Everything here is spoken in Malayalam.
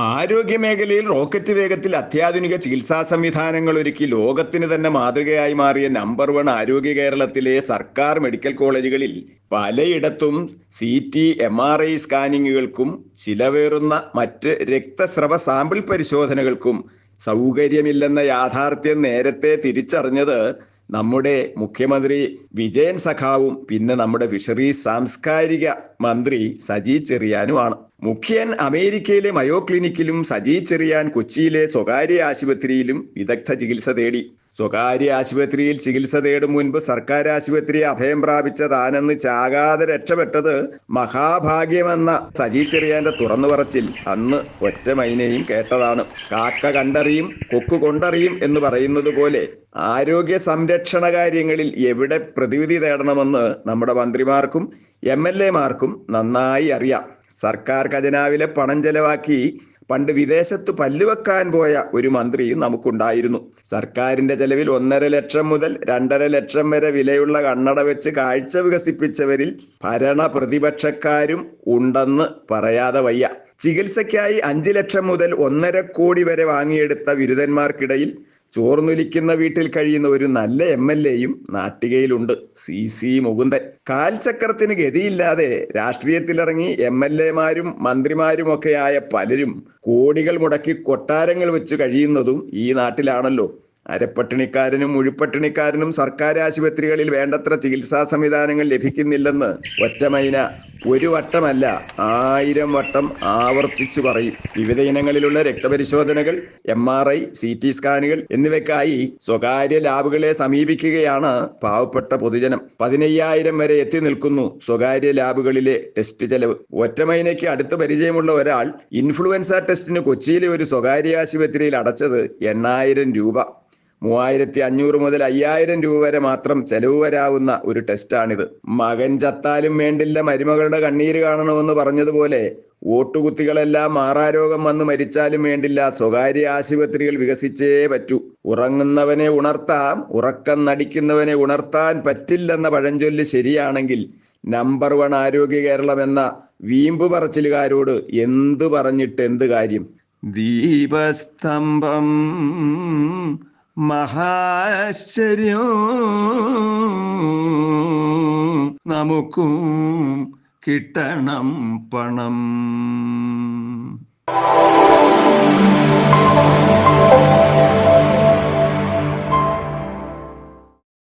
ആരോഗ്യ മേഖലയിൽ റോക്കറ്റ് വേഗത്തിൽ അത്യാധുനിക ചികിത്സാ സംവിധാനങ്ങൾ ഒരുക്കി ലോകത്തിന് തന്നെ മാതൃകയായി മാറിയ നമ്പർ വൺ ആരോഗ്യ കേരളത്തിലെ സർക്കാർ മെഡിക്കൽ കോളേജുകളിൽ പലയിടത്തും C T M R I സ്കാനിങ്ങുകൾക്കും ചിലവേറുന്ന മറ്റ് രക്തസ്രവ സാമ്പിൾ പരിശോധനകൾക്കും സൗകര്യമില്ലെന്ന യാഥാർത്ഥ്യം നേരത്തെ തിരിച്ചറിഞ്ഞത് നമ്മുടെ മുഖ്യമന്ത്രി വിജയൻ സഖാവും പിന്നെ നമ്മുടെ ഫിഷറീസ് സാംസ്കാരിക മന്ത്രി സജി ചെറിയാനുമാണ്. മുഖ്യൻ അമേരിക്കയിലെ മയോ ക്ലിനിക്കിലും സജി ചെറിയാൻ കൊച്ചിയിലെ സ്വകാര്യ ആശുപത്രിയിലും വിദഗ്ധ ചികിത്സ തേടി. സ്വകാര്യ ആശുപത്രിയിൽ ചികിത്സ തേടും മുൻപ് സർക്കാർ ആശുപത്രിയെ അഭയം പ്രാപിച്ച താനെന്ന് ചാകാതെ രക്ഷപ്പെട്ടത് മഹാഭാഗ്യമെന്ന സജി ചെറിയാന്റെ തുറന്നു പറച്ചിൽ അന്ന് ഒറ്റ മൈനയും കേട്ടതാണ്. കാക്ക കണ്ടറിയും കൊക്കു കൊണ്ടറിയും എന്ന് പറയുന്നത് പോലെ ആരോഗ്യ സംരക്ഷണ കാര്യങ്ങളിൽ എവിടെ പ്രതിവിധി തേടണമെന്ന് നമ്മുടെ മന്ത്രിമാർക്കും എം എൽ എമാർക്കും നന്നായി അറിയാം. സർക്കാർ ഖജനാവിലെ പണം ചെലവാക്കി പണ്ട് വിദേശത്ത് പല്ലുവെക്കാൻ പോയ ഒരു മന്ത്രിയും നമുക്കുണ്ടായിരുന്നു. സർക്കാരിന്റെ ചെലവിൽ ഒന്നര ലക്ഷം മുതൽ രണ്ടര ലക്ഷം വരെ വിലയുള്ള കണ്ണട വെച്ച് കാഴ്ച വികസിപ്പിച്ചവരിൽ ഭരണ പ്രതിപക്ഷക്കാരും ഉണ്ടെന്ന് പറയാതെ വയ്യ. ചികിത്സയ്ക്കായി അഞ്ചു ലക്ഷം മുതൽ ഒന്നര കോടി വരെ വാങ്ങിയെടുത്ത ബിരുദന്മാർക്കിടയിൽ ചോർന്നൊലിക്കുന്ന വീട്ടിൽ കഴിയുന്ന ഒരു നല്ല എം എൽ എയും നാട്ടികയിലുണ്ട്. സി. സി. മുകുന്ദൻ. കാൽചക്രത്തിന് ഗതിയില്ലാതെ രാഷ്ട്രീയത്തിലിറങ്ങി എം എൽ എമാരും മന്ത്രിമാരുമൊക്കെയായ പലരും കോടികൾ മുടക്കി കൊട്ടാരങ്ങൾ വെച്ച് കഴിയുന്നതും ഈ നാട്ടിലാണല്ലോ. അരപ്പട്ടിണിക്കാരനും മുഴുപ്പട്ടിണിക്കാരനും സർക്കാർ ആശുപത്രികളിൽ വേണ്ടത്ര ചികിത്സാ സംവിധാനങ്ങൾ ലഭിക്കുന്നില്ലെന്ന് ഒറ്റമൈന ഒരു വട്ടമല്ല ആയിരം വട്ടം ആവർത്തിച്ചു പറയും. വിവിധ ഇനങ്ങളിലുള്ള രക്തപരിശോധനകൾ M R I C T സ്കാനുകൾ എന്നിവയ്ക്കായി സ്വകാര്യ ലാബുകളെ സമീപിക്കുകയാണ് പാവപ്പെട്ട പൊതുജനം. പതിനയ്യായിരം വരെ എത്തി നിൽക്കുന്നു സ്വകാര്യ ലാബുകളിലെ ടെസ്റ്റ് ചെലവ്. ഒറ്റമൈനയ്ക്ക് അടുത്ത പരിചയമുള്ള ഒരാൾ ഇൻഫ്ലുവൻസ ടെസ്റ്റിന് കൊച്ചിയിലെ ഒരു സ്വകാര്യ ആശുപത്രിയിൽ അടച്ചത് എണ്ണായിരം രൂപ. മൂവായിരത്തി അഞ്ഞൂറ് മുതൽ അയ്യായിരം രൂപ വരെ മാത്രം ചെലവ് വരാവുന്ന ഒരു ടെസ്റ്റാണിത്. മകൻ ചത്താലും വേണ്ടില്ല മരുമകളുടെ കണ്ണീര് കാണണമെന്ന് പറഞ്ഞതുപോലെ വോട്ടുകുത്തികളെല്ലാം മാറാരോഗം വന്ന് മരിച്ചാലും വേണ്ടില്ല സ്വകാര്യ ആശുപത്രികൾ വികസിച്ചേ പറ്റൂ. ഉറങ്ങുന്നവനെ ഉണർത്താം ഉറക്കം നടിക്കുന്നവനെ ഉണർത്താൻ പറ്റില്ലെന്ന പഴഞ്ചൊല്ല് ശരിയാണെങ്കിൽ നമ്പർ വൺ ആരോഗ്യ കേരളം എന്ന വീമ്പ് പറച്ചിലുകാരോട് എന്തു പറഞ്ഞിട്ട് എന്ത് കാര്യം? ദീപസ്തംഭം മഹാശ്ചര്യം നമുക്കും കിട്ടണം പണം.